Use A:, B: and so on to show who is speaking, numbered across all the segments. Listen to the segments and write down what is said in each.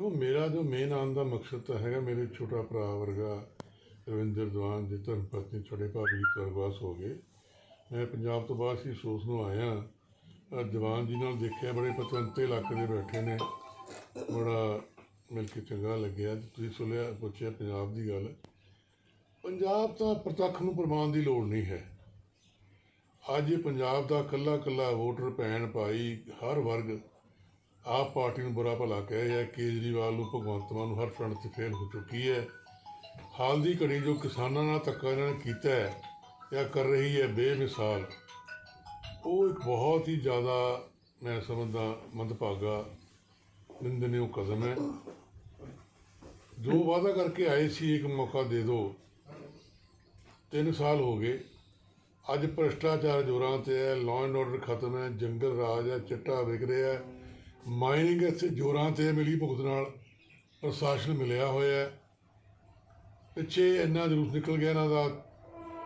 A: ਉਹ ਮੇਰਾ ਜੋ ਮੇਨ ਆਉਣ ਦਾ ਮਕਸਦ ਤਾਂ ਹੈਗਾ, ਮੇਰੇ ਛੋਟਾ ਭਰਾ ਵਰਗਾ ਰਵਿੰਦਰ ਦੀਵਾਨ ਦੀ ਧਰਮ ਪਤਨੀ ਛੋਟੇ ਭਾਬੀ ਸਰਗਵਾਸ ਹੋ ਗਏ। ਮੈਂ ਪੰਜਾਬ ਤੋਂ ਬਾਅਦ ਸੀ ਸੋਚ ਨੂੰ ਆਇਆ। ਅਹ ਦੀਵਾਨ ਜੀ ਨਾਲ ਦੇਖਿਆ, ਬੜੇ ਪਤਵੰਤੇ ਇਲਾਕੇ ਦੇ ਬੈਠੇ ਨੇ। ਬੜਾ ਮਿਲ ਕੇ ਚੰਗਾ ਲੱਗਿਆ। ਤੁਸੀਂ ਸੁਣਿਆ, ਪੁੱਛਿਆ, ਪੰਜਾਬ ਦੀ ਗੱਲ। ਪੰਜਾਬ ਤਾਂ ਪ੍ਰਤੱਖ ਨੂੰ ਪ੍ਰਮਾਣ ਦੀ ਲੋੜ ਨਹੀਂ ਹੈ। ਅੱਜ ਇਹ ਪੰਜਾਬ ਦਾ ਕੱਲਾ ਕੱਲਾ ਵੋਟਰ ਭੈਣ ਭਾਈ ਹਰ ਵਰਗ ਆਪ ਪਾਰਟੀ ਨੂੰ ਬੁਰਾ ਭਲਾ ਕਹਿ ਰਿਹਾ ਕੇਜਰੀਵਾਲ ਨੂੰ ਭਗਵੰਤ ਮਾਨ ਨੂੰ ਹਰ ਫਰੰਟ ਤੇ ਫੇਲ ਹੋ ਚੁੱਕੀ ਹੈ। ਹਾਲ ਦੀ ਘੜੀ ਜੋ ਕਿਸਾਨਾਂ ਨਾਲ ਧੱਕਾ ਇਹਨਾਂ ਨੇ ਕੀਤਾ ਹੈ, ਜਾਂ ਕਰ ਰਹੀ ਹੈ ਬੇਮਿਸਾਲ, ਉਹ ਇੱਕ ਬਹੁਤ ਹੀ ਜ਼ਿਆਦਾ ਮੈਂ ਸਮਝਦਾ ਮੰਦਭਾਗਾ ਨਿੰਦਨਯੋਗ ਕਦਮ ਹੈ। ਜੋ ਵਾਅਦਾ ਕਰਕੇ ਆਏ ਸੀ, ਇੱਕ ਮੌਕਾ ਦੇ ਦਿਓ ਤਿੰਨ ਸਾਲ ਹੋ ਗਏ। ਅੱਜ ਭ੍ਰਿਸ਼ਟਾਚਾਰ ਜ਼ੋਰਾਂ ਤੇ ਹੈ ਲਾਅ ਐਂਡ ਆਰਡਰ ਖਤਮ ਹੈ, ਜੰਗਲ ਰਾਜ ਹੈ, ਚਿੱਟਾ ਵਿਕ ਰਿਹਾ ਹੈ। ਮਾਈਨਿੰਗ ਇੱਥੇ ਜ਼ੋਰਾਂ ਤੇ ਮਿਲੀ ਭੁਗਤ ਨਾਲ ਪ੍ਰਸ਼ਾਸਨ ਮਿਲਿਆ ਹੋਇਆ ਪਿੱਛੇ ਇੰਨਾ ਜਲੂਸ ਨਿਕਲ ਗਿਆ ਇਹਨਾਂ ਦਾ।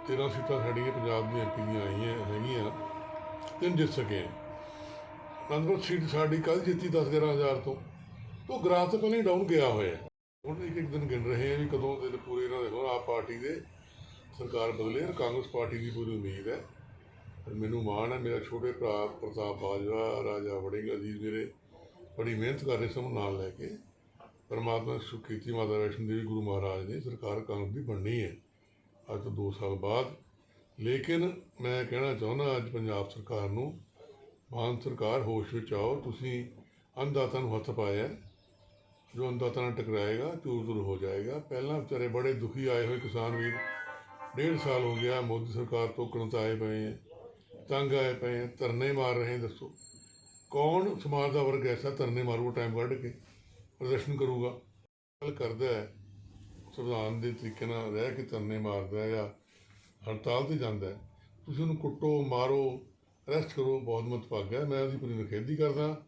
A: 13 ਸੀਟਾਂ ਸਾਡੀਆਂ ਪੰਜਾਬ ਦੀਆਂ ਐਮਪੀ ਦੀਆਂ ਆਈਆਂ, ਹੈਗੀਆਂ। ਤਿੰਨ ਜਿੱਤ ਸਕੇ। ਅਨੰਦਪੁਰ ਸੀਟ ਸਾਡੀ ਕੱਲ ਜਿੱਤੀ 10 ਹਜ਼ਾਰ ਤੋਂ। ਤੋਂ ਗ੍ਰਾਫ ਤਾਂ ਪਹਿਲਾਂ ਹੀ ਡਾਊਨ ਗਿਆ ਹੋਇਆ ਹੁਣ ਇੱਕ ਇੱਕ ਦਿਨ ਗਿਣ ਰਹੇ ਆ ਵੀ ਕਦੋਂ ਦਿਨ ਪੂਰੇ ਇਹਨਾਂ ਦੇ ਹੋਰ ਆਪ ਪਾਰਟੀ ਦੇ ਸਰਕਾਰ ਬਦਲੇ ਔਰ ਕਾਂਗਰਸ ਪਾਰਟੀ ਦੀ ਪੂਰੀ ਉਮੀਦ ਹੈ। ਮੈਨੂੰ ਮਾਣ ਹੈ, ਮੇਰਾ ਛੋਟੇ ਭਰਾ ਪ੍ਰਤਾਪ ਬਾਜਵਾ, ਰਾਜਾ ਵੜਿੰਗ ਅਜੀਜ਼ ਮੇਰੇ ਬੜੀ ਮਿਹਨਤ ਕਰ ਰਹੇ ਸਨ ਨਾਲ ਲੈ ਕੇ। ਪਰਮਾਤਮਾ ਨੇ ਸੁਖ ਕੀਤੀ, ਮਾਤਾ ਵੈਸ਼ਨੋ ਦੇਵੀ ਗੁਰੂ ਮਹਾਰਾਜ ਨੇ ਸਰਕਾਰ ਕਾਨੂੰਨ ਦੀ ਬਣਨੀ ਹੈ। ਅੱਜ ਤੋਂ 2 ਸਾਲ ਬਾਅਦ। ਲੇਕਿਨ ਮੈਂ ਕਹਿਣਾ ਚਾਹੁੰਦਾ, ਅੱਜ ਪੰਜਾਬ ਸਰਕਾਰ ਨੂੰ ਮਾਨ ਸਰਕਾਰ, ਹੋਸ਼ ਵਿੱਚ ਆਓ। ਤੁਸੀਂ ਅੰਧਾਤਾ ਨੂੰ ਹੱਥ ਪਾਇਆ ਜੋ ਅੰਧਾਤਾ ਨਾਲ ਟਕਰਾਏਗਾ, ਚੂਰ ਚੂਰ ਹੋ ਜਾਏਗਾ। ਪਹਿਲਾਂ ਵਿਚਾਰੇ ਬੜੇ ਦੁਖੀ ਆਏ ਹੋਏ ਕਿਸਾਨ ਵੀਰ। ਡੇਢ ਸਾਲ ਹੋ ਗਿਆ, ਮੋਦੀ ਸਰਕਾਰ ਤੋਂ ਕਣਤਾਏ ਪਏ ਤੰਗ ਆਏ ਪਏ ਧਰਨੇ ਮਾਰ ਰਹੇ ਦੱਸੋ। ਕੌਣ ਸਮਾਜ ਦਾ ਵਰਗ ਐਸਾ ਧਰਨੇ ਮਾਰੂ ਟਾਈਮ ਕੱਢ ਕੇ ਪ੍ਰਦਰਸ਼ਨ ਕਰੂਗਾ? ਗੱਲ ਕਰਦਾ ਹੈ, ਸੰਵਿਧਾਨ ਦੇ ਤਰੀਕੇ ਨਾਲ ਰਹਿ ਕੇ ਧਰਨੇ ਮਾਰਦਾ ਹੈ ਜਾਂ ਹੜਤਾਲ ਤੇ ਜਾਂਦਾ ਹੈ। ਤੁਸੀਂ ਉਹਨੂੰ ਕੁੱਟੋ, ਮਾਰੋ ਅਰੈਸਟ ਕਰੋ, ਬਹੁਤ ਮਤਭਾਗਾ ਹੈ। ਮੈਂ ਉਹਦੀ ਪੂਰੀ ਨਿਖੇਧੀ ਕਰਦਾ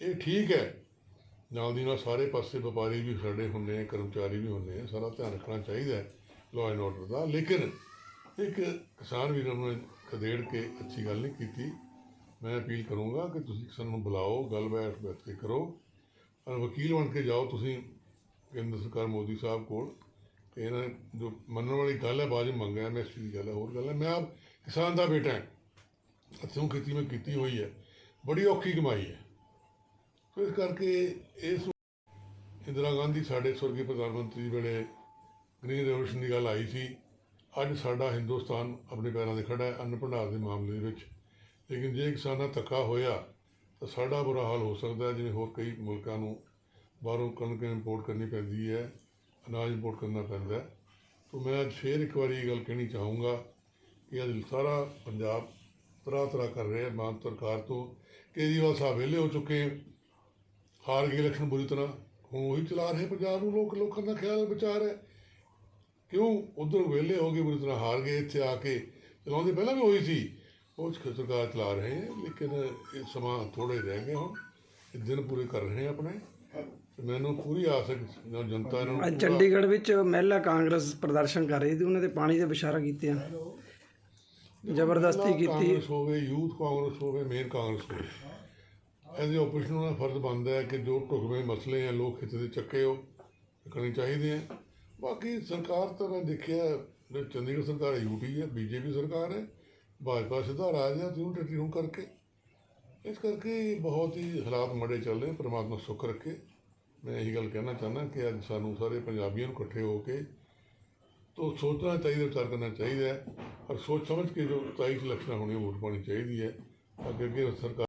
A: ਇਹ ਠੀਕ ਹੈ, ਨਾਲ ਦੀ ਨਾਲ ਸਾਰੇ ਪਾਸੇ ਵਪਾਰੀ ਵੀ ਖੜੇ ਹੁੰਦੇ ਆ, ਕਰਮਚਾਰੀ ਵੀ ਹੁੰਦੇ ਆ, ਸਾਰਾ ਧਿਆਨ ਰੱਖਣਾ ਚਾਹੀਦਾ ਹੈ ਲਾਅ ਐਂਡ ਆਰਡਰ ਦਾ। ਲੇਕਿਨ ਇੱਕ ਕਿਸਾਨ ਵੀਰਾਂ ਨੂੰ ਖਦੇੜ ਕੇ ਅੱਛੀ ਗੱਲ ਨਹੀਂ ਕੀਤੀ। ਮੈਂ ਅਪੀਲ ਕਰੂੰਗਾ ਕਿ ਤੁਸੀਂ ਕਿਸਾਨ ਨੂੰ ਬੁਲਾਓ, ਗੱਲ ਬੈਠ ਬੈਠ ਕੇ ਕਰੋ। ਔਰ ਵਕੀਲ ਬਣ ਕੇ ਜਾਓ ਤੁਸੀਂ, ਕੇਂਦਰ ਸਰਕਾਰ ਮੋਦੀ ਸਾਹਿਬ ਕੋਲ। ਕਿ ਇਹਨਾਂ ਨੇ ਜੋ ਮੰਨਣ ਵਾਲੀ ਗੱਲ ਹੈ ਬਾਜੂ ਮੰਗਿਆ ਮੈਂ ਐਮਐਸਪੀ ਦੀ ਗੱਲ ਹੈ, ਹੋਰ ਗੱਲ ਹੈ। ਮੈਂ ਆਪ ਕਿਸਾਨ ਦਾ ਬੇਟਾ ਹਾਂ। ਹੱਥੋਂ ਖੇਤੀ ਮੈਂ ਕੀਤੀ ਹੋਈ ਹੈ। ਬੜੀ ਔਖੀ ਕਮਾਈ ਹੈ। ਸੋ ਇਸ ਕਰਕੇ ਇਸ ਇੰਦਰਾ ਗਾਂਧੀ ਸਾਡੇ ਸਵਰਗੀ ਪ੍ਰਧਾਨ ਮੰਤਰੀ ਵੇਲੇ ਗ੍ਰੀਨ ਰੈਵੋਲੂਸ਼ਨ ਦੀ ਗੱਲ ਆਈ ਸੀ। ਅੱਜ ਸਾਡਾ ਹਿੰਦੁਸਤਾਨ ਆਪਣੇ ਪੈਰਾਂ 'ਤੇ ਖੜਾ ਹੈ, ਅੰਨ ਭੰਡਾਰ ਦੇ ਮਾਮਲੇ ਦੇ ਵਿੱਚ। ਲੇਕਿਨ ਜੇ ਕਿਸਾਨਾਂ ਧੱਕਾ ਹੋਇਆ, ਤਾਂ ਸਾਡਾ ਬੁਰਾ ਹਾਲ ਹੋ ਸਕਦਾ ਜਿਵੇਂ ਹੋਰ ਕਈ ਮੁਲਕਾਂ ਨੂੰ ਬਾਹਰੋਂ ਕਣਕ ਇੰਪੋਰਟ ਕਰਨੀ ਪੈਂਦੀ ਹੈ, ਅਨਾਜ ਇੰਪੋਰਟ ਕਰਨਾ ਪੈਂਦਾ ਹੈ। ਤਾਂ ਮੈਂ ਅੱਜ ਫੇਰ ਇੱਕ ਵਾਰੀ ਇਹ ਗੱਲ ਕਹਿਣੀ ਚਾਹੂੰਗਾ ਕਿ ਅੱਜ ਸਾਰਾ ਪੰਜਾਬ ਤਰ੍ਹਾਂ ਤਰ੍ਹਾਂ ਕਰ ਰਿਹਾ ਹੈ ਮਾਨ ਸਰਕਾਰ ਤੋਂ ਕੇਜਰੀਵਾਲ ਸਾਹਿਬ ਵਿਹਲੇ ਹੋ ਚੁੱਕੇ ਹਾਰ ਗਏ ਇਲੈਕਸ਼ਨ ਬੁਰੀ ਤਰ੍ਹਾਂ, ਹੁਣ ਉਹੀ ਚਲਾ ਰਹੇ ਪੰਜਾਬ ਨੂੰ, ਲੋਕ, ਲੋਕਾਂ ਦਾ ਖਿਆਲ ਵਿਚਾਰ ਹੈ। ਕਿਉਂ? ਉਧਰ ਵਿਹਲੇ ਹੋ ਗਏ ਬੁਰੀ ਤਰ੍ਹਾਂ ਹਾਰ ਗਏ ਇੱਥੇ ਆ ਕੇ, ਚਲਾਉਂਦੇ ਪਹਿਲਾਂ ਵੀ ਹੋਈ ਸੀ। ਉਹ ਸਰਕਾਰ ਚਲਾ ਰਹੇ ਹੈ ਲੇਕਿਨ ਇਹ ਸਮਾਂ ਥੋੜੇ ਰਹਿ ਗਏ ਹੁਣ। ਇਹ ਦਿਨ ਪੂਰੇ ਕਰ ਰਹੇ ਹੈ ਆਪਣੇ। ਮੈਨੂੰ ਪੂਰੀ ਆਸ ਹੈ ਕਿ ਜਨਤਾ ਨੂੰ
B: ਅੱਜ ਚੰਡੀਗੜ੍ਹ ਵਿੱਚ ਮਹਿਲਾ ਕਾਂਗਰਸ ਪ੍ਰਦਰਸ਼ਨ ਕਰ ਰਹੀ ਸੀ ਉਹਨਾਂ ਦੇ ਪਾਣੀ ਦੇ ਵਿਸ਼ਾਰਾ ਕੀਤੇ ਆ ਜ਼ਬਰਦਸਤੀ ਕੀਤੀ।
A: ਕਾਂਗਰਸ ਹੋਵੇ ਯੂਥ ਕਾਂਗਰਸ ਹੋਵੇ ਮੇਨ ਕਾਂਗਰਸ ਹੋਵੇ। ਐਜ਼ ਆਪੋਜੀਸ਼ਨ ਦਾ ਫਰਜ਼ ਬਣਦਾ ਹੈ ਕਿ ਜੋ ਢੁਕਵੇਂ ਮਸਲੇ ਆ ਲੋਕ ਹਿੱਤ ਦੇ ਚੱਕੇ ਹੋ ਕਰਨੇ ਚਾਹੀਦੇ ਆ ਬਾਕੀ ਸਰਕਾਰ ਤਾਂ ਮੈਂ ਦੇਖਿਆ ਚੰਡੀਗੜ੍ਹ ਸਰਕਾਰ ਯੂਟੀ ਹੈ ਬੀਜੇਪੀ ਸਰਕਾਰ ਹੈ। ਭਾਜਪਾ ਸਿੱਧਾ ਰਾਜ ਹੈ ਤਿਉਂ ਟੱਟੀ ਹੁਣ ਕਰਕੇ ਇਸ ਕਰਕੇ ਬਹੁਤ ਹੀ ਹਾਲਾਤ ਮੜੇ ਚੱਲ ਰਹੇ ਪਰਮਾਤਮਾ ਸੁੱਖ ਰੱਖੇ ਮੈਂ ਇਹੀ ਗੱਲ ਕਹਿਣਾ ਚਾਹੁੰਦਾ ਕਿ ਅੱਜ ਸਾਨੂੰ ਸਾਰੇ ਪੰਜਾਬੀਆਂ ਨੂੰ ਇਕੱਠੇ ਹੋ ਕੇ ਤੋਂ ਸੋਚਣਾ ਚਾਹੀਦਾ ਵਿਚਾਰ ਕਰਨਾ ਚਾਹੀਦਾ ਹੈ ਔਰ ਸੋਚ ਸਮਝ ਕੇ ਜੋ 27 ਇਲੈਕਸ਼ਨਾਂ ਹੋਣੀਆਂ ਵੋਟ ਪਾਉਣੀ ਚਾਹੀਦੀ ਹੈ ਅੱਗੇ ਅੱਗੇ ਸਰਕਾਰ